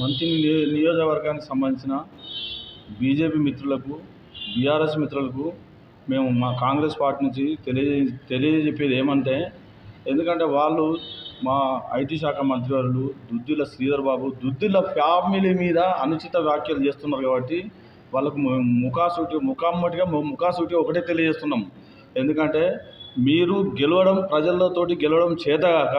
మంత్రి నియో- నియోజకవర్గానికి సంబంధించిన బీజేపీ మిత్రులకు బీఆర్ఎస్ మిత్రులకు మేము మా కాంగ్రెస్ పార్టీ నుంచి తెలియజే తెలియజెప్పేది ఏమంటే ఎందుకంటే వాళ్ళు మా ఐటీ శాఖ మంత్రివర్యులు దుద్దిల శ్రీధర్ బాబు దుద్దిల ఫ్యామిలీ మీద అనుచిత వ్యాఖ్యలు చేస్తున్నారు కాబట్టి వాళ్ళకు ముఖాసూటి ముఖామ్మటిగా ముఖాసూటి ఒకటే తెలియజేస్తున్నాం. ఎందుకంటే మీరు గెలవడం ప్రజలతోటి గెలవడం చేతగాక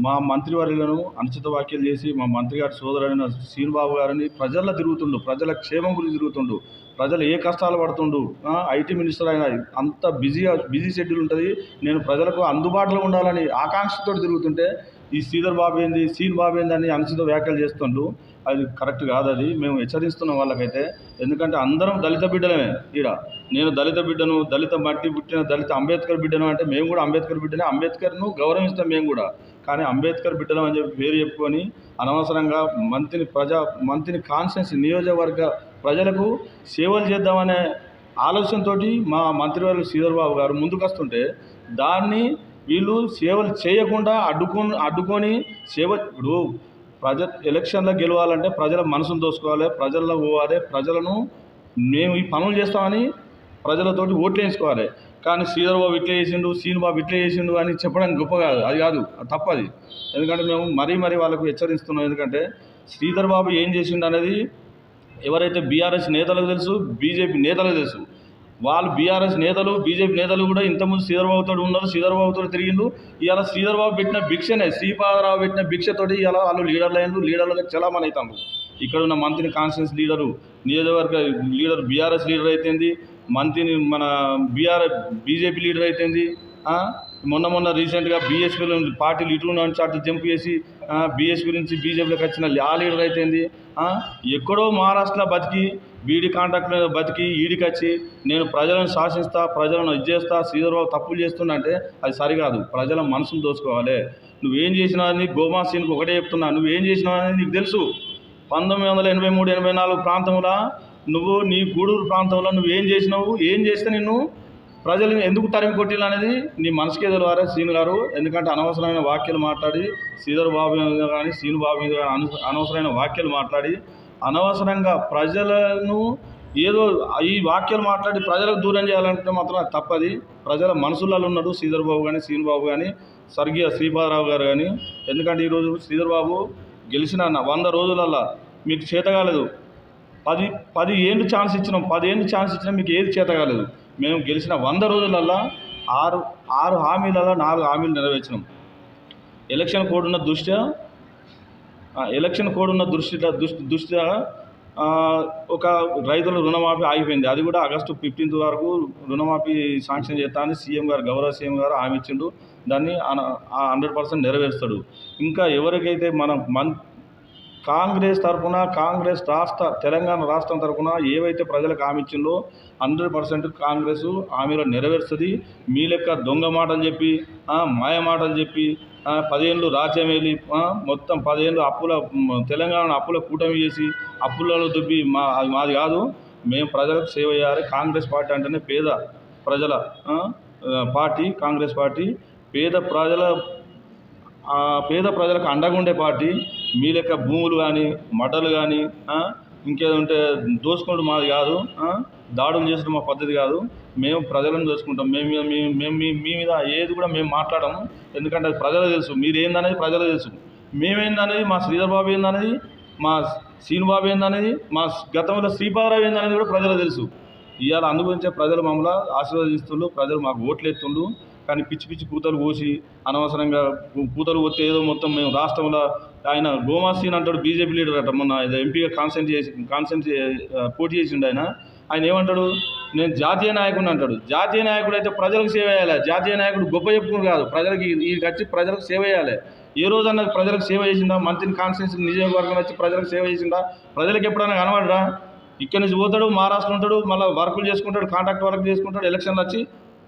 మా మంత్రివర్యులను అనుచిత వ్యాఖ్యలు చేసి మా మంత్రి గారి సోదరుడైన శ్రీనుబాబు గారిని ప్రజల్లో తిరుగుతుండు ప్రజల క్షేమం గురించి తిరుగుతుండు ప్రజలు ఏ కష్టాలు పడుతుండు ఐటీ మినిస్టర్ అయినా అంత బిజీగా బిజీ షెడ్యూల్ ఉంటుంది నేను ప్రజలకు అందుబాటులో ఉండాలని ఆకాంక్షతో తిరుగుతుంటే ఈ శ్రీధర్ బాబు ఏంది సీన్ బాబు ఏందని అని అనుచిత వ్యాఖ్యలు చేస్తుండు అది కరెక్ట్ కాదు అది. మేము హెచ్చరిస్తున్నాం వాళ్ళకైతే. ఎందుకంటే అందరం దళిత బిడ్డలమే ఈడ. నేను దళిత బిడ్డను దళిత మట్టి పుట్టిన దళిత అంబేద్కర్ బిడ్డను అంటే మేము కూడా అంబేద్కర్ బిడ్డనే. అంబేద్కర్ను గౌరవిస్తాం మేము కూడా. కానీ అంబేద్కర్ బిడ్డలం అని చెప్పి పేరు చెప్పుకొని అనవసరంగా మంత్రిని ప్రజా మంత్రిని కాన్స్టిట్యున్సీ నియోజకవర్గ ప్రజలకు సేవలు చేద్దామనే ఆలోచనతోటి మా మంత్రివర్యులు శ్రీధర్ బాబు గారు ముందుకు వస్తుంటే దాన్ని వీళ్ళు సేవలు చేయకుండా అడ్డుకొని అడ్డుకొని సేవ ఇప్పుడు ప్రజ ఎలక్షన్లో గెలవాలంటే ప్రజల మనసును దోసుకోవాలి ప్రజల్లో పోవాలి ప్రజలను మేము ఈ పనులు చేస్తామని ప్రజలతోటి ఓట్లు వేసుకోవాలి కానీ శ్రీధర్ బాబు ఇట్లా చేసిండు శ్రీనుబాబు బాబు ఇట్లా చేసిండు అని చెప్పడం గొప్ప కాదు అది కాదు అది తప్పది. ఎందుకంటే మేము మరీ మరీ వాళ్ళకు హెచ్చరిస్తున్నాం ఎందుకంటే శ్రీధర్ బాబు ఏం చేసిండు అనేది ఎవరైతే బీఆర్ఎస్ నేతలకు తెలుసు బీజేపీ నేతలకు తెలుసు. వాళ్ళు బీఆర్ఎస్ నేతలు బీజేపీ నేతలు కూడా ఇంతకుముందు శ్రీధర్బాబుతో ఉన్నారు శ్రీధర్బాబుతో తిరిగిండు ఇవాళ శ్రీధర్బాబు పెట్టిన భిక్షనే శ్రీపాదరావు పెట్టిన భిక్షతోటి ఇవాళ వాళ్ళు లీడర్లు అయినారు లీడర్లుగా చలామణి అవుతాము ఇక్కడ ఉన్న మంత్రి కాన్స్టిట్యూన్స్ లీడరు నియోజకవర్గ లీడర్ బీఆర్ఎస్ లీడర్ అయితేంది మంత్రిని మన బీఆర్ బీజేపీ లీడర్ అయితేంది మొన్న మొన్న రీసెంట్గా బీఎస్పీ పార్టీలు ఇటు నుంచి అటు జంప్ చేసి బీఎస్పీ నుంచి బీజేపీలోకి వచ్చిన ఆ లీడర్ అయితేంది ఎక్కడో మహారాష్ట్రలో బతికి బీడీ కాంట్రాక్ట్ మీద బతికి ఈడికి వచ్చి నేను ప్రజలను శాసిస్తా ప్రజలను ఇది చేస్తా శ్రీధర్బాబు తప్పులు చేస్తున్నా అది సరికాదు. ప్రజల మనసులు దోసుకోవాలి నువ్వేం చేసినా అని గోమాసీనికి ఒకటే చెప్తున్నా. నువ్వేం చేసినా అని నీకు తెలుసు. పంతొమ్మిది వందల ఎనభై మూడు ఎనభై నాలుగు ప్రాంతంలో నువ్వు నీ గూడూరు ప్రాంతంలో నువ్వు ఏం చేసినావు ఏం చేస్తే నిన్ను ప్రజలు ఎందుకు తరిమి కొట్టిన అనేది నీ మనసుకే తెలియారా సీను గారు. ఎందుకంటే అనవసరమైన వాక్యాలు మాట్లాడి శ్రీధర్ బాబు మీద కానీ సీను బాబు మీద కానీ అనవసరమైన వాక్యాలు మాట్లాడి అనవసరంగా ప్రజలను ఏదో ఈ వాక్యాలు మాట్లాడి ప్రజలకు దూరం చేయాలంటే మాత్రం అది తప్పది. ప్రజల మనసులలో ఉన్నాడు శ్రీధర్ బాబు కానీ సీను బాబు కానీ స్వర్గీయ శ్రీపాదరావు గారు కానీ ఎందుకంటే ఈరోజు శ్రీధర్ బాబు గెలిచిన వంద రోజులల్లా మీకు చేత కాలేదు. పది పది ఏళ్ళు ఛాన్స్ ఇచ్చినాం పది ఏళ్ళు ఛాన్స్ ఇచ్చినా మీకు ఏది చేత కాలేదు. మేము గెలిచిన వంద రోజులల్లా ఆరు ఆరు హామీలలో నాలుగు హామీలు నెరవేర్చినాం. ఎలక్షన్ కోడ్ ఉన్న దృష్ట్యా ఎలక్షన్ కోడ్ ఉన్న దృష్టి దృష్టి దృష్ట్యా ఒక రైతుల రుణమాఫీ ఆగిపోయింది. అది కూడా ఆగస్టు ఫిఫ్టీన్త్ వరకు రుణమాఫీ శాంక్షన్ చేస్తా అని సీఎం గారు గౌరవ సీఎం గారు హామీ ఇచ్చిండు. దాన్ని హండ్రెడ్ పర్సెంట్ నెరవేరుస్తాడు. ఇంకా ఎవరికైతే మనం మన్ కాంగ్రెస్ తరఫున కాంగ్రెస్ రాష్ట్ర తెలంగాణ రాష్ట్రం తరఫున ఏవైతే ప్రజలకు హామీ ఇచ్చిందో హండ్రెడ్ పర్సెంట్ కాంగ్రెస్ హామీలో నెరవేరుస్తుంది. మీ లెక్క దొంగ మాటలు చెప్పి ఆ, మాయ మాటలు చెప్పి ఆ, పదేళ్ళు రాజ్యమేలి మొత్తం పదేళ్ళు అప్పుల తెలంగాణ అప్పుల కూటమి చేసి అప్పులలో దుబ్బి మా అది మాది కాదు. మేము ప్రజలకు సేవ చేయాలి. కాంగ్రెస్ పార్టీ అంటేనే పేద ప్రజల పార్టీ కాంగ్రెస్ పార్టీ. పేద ప్రజల పేద ప్రజలకు అండగా ఉండే పార్టీ. మీ లెక్క భూములు కానీ మటలు కానీ ఇంకేదంటే దోచుకోవడం మాది కాదు దాడులు చేసుడు మా పద్ధతి కాదు. మేము ప్రజలను దోచుకుంటాం మేము మీ- మేము మీ మీ మీద ఏది కూడా మేము మాట్లాడము. ఎందుకంటే అది ప్రజలకు తెలుసు. మీరు ఏందనేది ప్రజలకు తెలుసు. మేమేందనేది మా శ్రీధర్ బాబు ఏందనేది మా శ్రీనుబాబు ఏందనేది మా గతంలో శ్రీపాదరావు ఏందనేది కూడా ప్రజలకు తెలుసు. ఇవాళ అనుభవించే ప్రజలు మమ్మల్ని ఆశీర్వదిస్తుండ్రు ప్రజలు మాకు ఓట్లు ఎత్తుండ్రు కానీ పిచ్చి పిచ్చి కూతలు పోసి అనవసరంగా పూతలు కూతలు ఏదో మొత్తం మేము రాష్ట్రంలో ఆయన గోమాసీన్ అంటాడు బీజేపీ లీడర్ అట. మొన్న ఎంపీగా కాన్సెంట్ చేసి కాన్సెంట్ పోటీ చేసిండు ఆయన. ఆయన ఏమంటాడు నేను జాతీయ నాయకుడు అంటాడు. జాతీయ నాయకుడు అయితే ప్రజలకు సేవ చేయాలి. జాతీయ నాయకుడు గొప్ప చెప్పుకుని కాదు. ప్రజలకి ఈ- వచ్చి ప్రజలకు సేవ చేయాలి. ఏ రోజన్నా ప్రజలకు సేవ చేసిందా మంత్రిని కాన్స్టిట్యూన్సీ నియోజకవర్గం వచ్చి ప్రజలకు సేవ చేసిందా ప్రజలకు ఎప్పుడైనా కనబడరా ఇక్కడి నుంచి పోతాడు మహారాష్ట్ర ఉంటాడు మళ్ళీ వర్కులు చేసుకుంటాడు కాంట్రాక్ట్ వర్క్ చేసుకుంటాడు ఎలక్షన్లు వచ్చి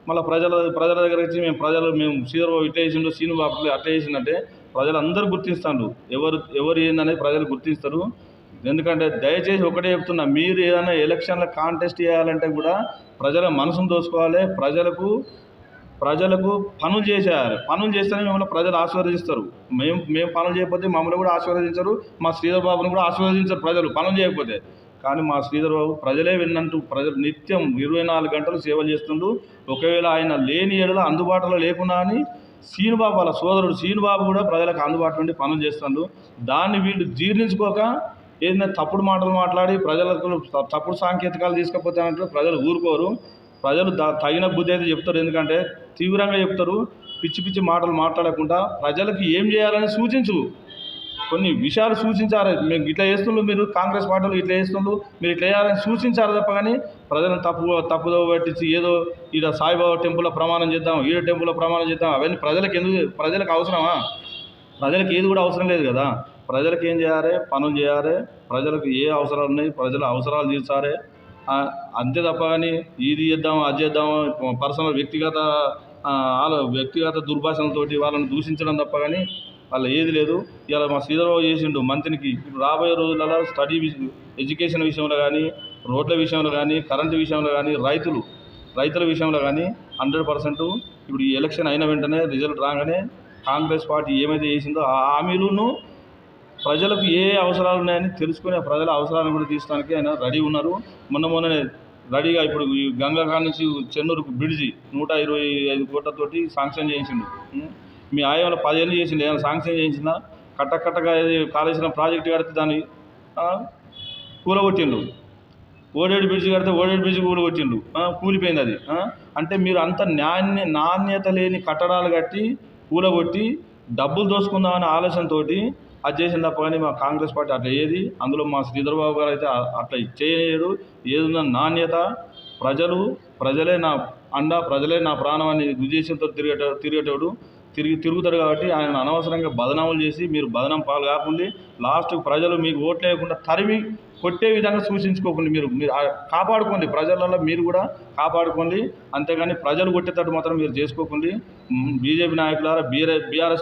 మళ్ళీ ప్రజల ప్రజల దగ్గర వచ్చి మేము ప్రజలు మేము శ్రీధర్బాబు ఇట్లా చేసిండు సీను బాబు అట్లా చేసిందంటే ప్రజలు అందరూ గుర్తిస్తాడు ఎవరు ఎవరు ఏందనేది ప్రజలు గుర్తిస్తారు. ఎందుకంటే దయచేసి ఒకటే చెప్తున్నా మీరు ఏదైనా ఎలక్షన్ల కాంటెస్ట్ చేయాలంటే కూడా ప్రజల మనసును దోసుకోవాలి ప్రజలకు ప్రజలకు పనులు చేసేయాలి. పనులు చేస్తేనే మిమ్మల్ని ప్రజలు ఆశీర్వదిస్తారు. మేము మేము పనులు చేయకపోతే మమ్మల్ని కూడా ఆశీర్వదించరు. మా శ్రీధర్ బాబును కూడా ఆశీర్వదించరు ప్రజలు పనులు చేయకపోతే. కానీ మా శ్రీధర్ బాబు ప్రజలే విన్నంటూ ప్రజలు నిత్యం ఇరవై నాలుగు గంటలు సేవలు చేస్తుండు. ఒకవేళ ఆయన లేని ఏడలో అందుబాటులో లేకున్నా అని శ్రీనుబాబు వాళ్ళ సోదరుడు శ్రీనుబాబు కూడా ప్రజలకు అందుబాటులో ఉండి పనులు చేస్తుండు. దాన్ని వీళ్ళు జీర్ణించుకోక ఏదైనా తప్పుడు మాటలు మాట్లాడి ప్రజలకు తప్పుడు సాంకేతికాలు తీసుకపోతానంటే ప్రజలు ఊరుకోరు. ప్రజలు దా- తగిన బుద్ధి అయితే చెప్తారు. ఎందుకంటే తీవ్రంగా చెప్తారు. పిచ్చి పిచ్చి మాటలు మాట్లాడకుండా ప్రజలకు ఏం చేయాలని సూచించు. కొన్ని విషయాలు సూచించారు. మేము ఇట్లా చేస్తుండ్రు మీరు కాంగ్రెస్ పార్టీలు ఇట్లా చేస్తుండ్రు మీరు ఇట్లా చేయాలని సూచించారు తప్ప కానీ ప్రజలను తప్పు తప్పుదో పట్టించి ఏదో ఈడ సాయిబాబా టెంపుల్లో ప్రమాణం చేద్దాం ఈడ టెంపుల్లో ప్రమాణం చేద్దాం అవన్నీ ప్రజలకు ఎందుకు ప్రజలకు అవసరమా? ప్రజలకు ఏది కూడా అవసరం లేదు కదా. ప్రజలకు ఏం చేయాలి? పనులు చేయాలి. ప్రజలకు ఏ అవసరాలు ఉన్నాయి? ప్రజల అవసరాలు తీర్చాలి. అంతే తప్ప కానీ ఇది చేద్దాం అది చేద్దాం పర్సనల్ వ్యక్తిగత వాళ్ళ వ్యక్తిగత దుర్భాషలతోటి వాళ్ళని దూషించడం తప్ప కానీ వాళ్ళ ఏది లేదు. ఇలా మా శ్రీధరరావు చేసిండు మంత్రికి ఇప్పుడు రాబోయే రోజులలో స్టడీ ఎడ్యుకేషన్ విషయంలో కానీ రోడ్ల విషయంలో కానీ కరెంటు విషయంలో కానీ రైతులు రైతుల విషయంలో కానీ హండ్రెడ్ పర్సెంట్ ఇప్పుడు ఈ ఎలక్షన్ అయిన వెంటనే రిజల్ట్ రాగానే కాంగ్రెస్ పార్టీ ఏమైతే చేసిందో ఆ హామీలను ప్రజలకు ఏ అవసరాలు ఉన్నాయని తెలుసుకుని ఆ ప్రజల అవసరాలను కూడా తీర్చడానికి ఆయన రెడీ ఉన్నారు. మొన్న మొన్ననే రెడీగా ఇప్పుడు ఈ గంగా నుంచి చెన్నూరుకు బ్రిడ్జి నూట ఇరవై ఐదు కోట్లతోటి శాంక్షన్ చేయించిండు. మీ ఆయంలో పదేళ్ళు చేసిండు ఏమైనా శాంక్షన్ చేయించినా కట్టకట్టగా ఏది కాలేసిన ప్రాజెక్టు కడితే దాన్ని కూలగొట్టిండు. ఓడేడు బ్రిడ్జ్ కడితే ఓడేడు బ్రిడ్జ్ కూలగొట్టిండు. కూలిపోయింది అది అంటే మీరు అంత నాణ్య నాణ్యత లేని కట్టడాలు కట్టి కూలగొట్టి డబ్బులు దోసుకుందామనే ఆలోచనతోటి అది చేసిన తప్ప కానీ మా కాంగ్రెస్ పార్టీ అట్లా ఏది? అందులో మా శ్రీధర్బాబు గారు అయితే అట్లా చేయలేడు. ఏదున్న నాణ్యత ప్రజలు ప్రజలే నా అండ ప్రజలే నా ప్రాణం అని ఉద్దేశంతో తిరిగేట తిరిగేటోడు. తిరిగి తిరుగుతారు కాబట్టి ఆయన అనవసరంగా బదనాములు చేసి మీరు బదనం పాలు కాకుండా లాస్ట్ ప్రజలు మీకు ఓట్లు లేకుండా తరిమి కొట్టే విధంగా సూచించుకోకండి మీరు. మీరు కాపాడుకోండి. ప్రజలలో మీరు కూడా కాపాడుకోండి. అంతేగాని ప్రజలు కొట్టేటట్టు మాత్రం మీరు చేసుకోకండి. బీజేపీ నాయకులారా బీఆర్ బీఆర్ఎస్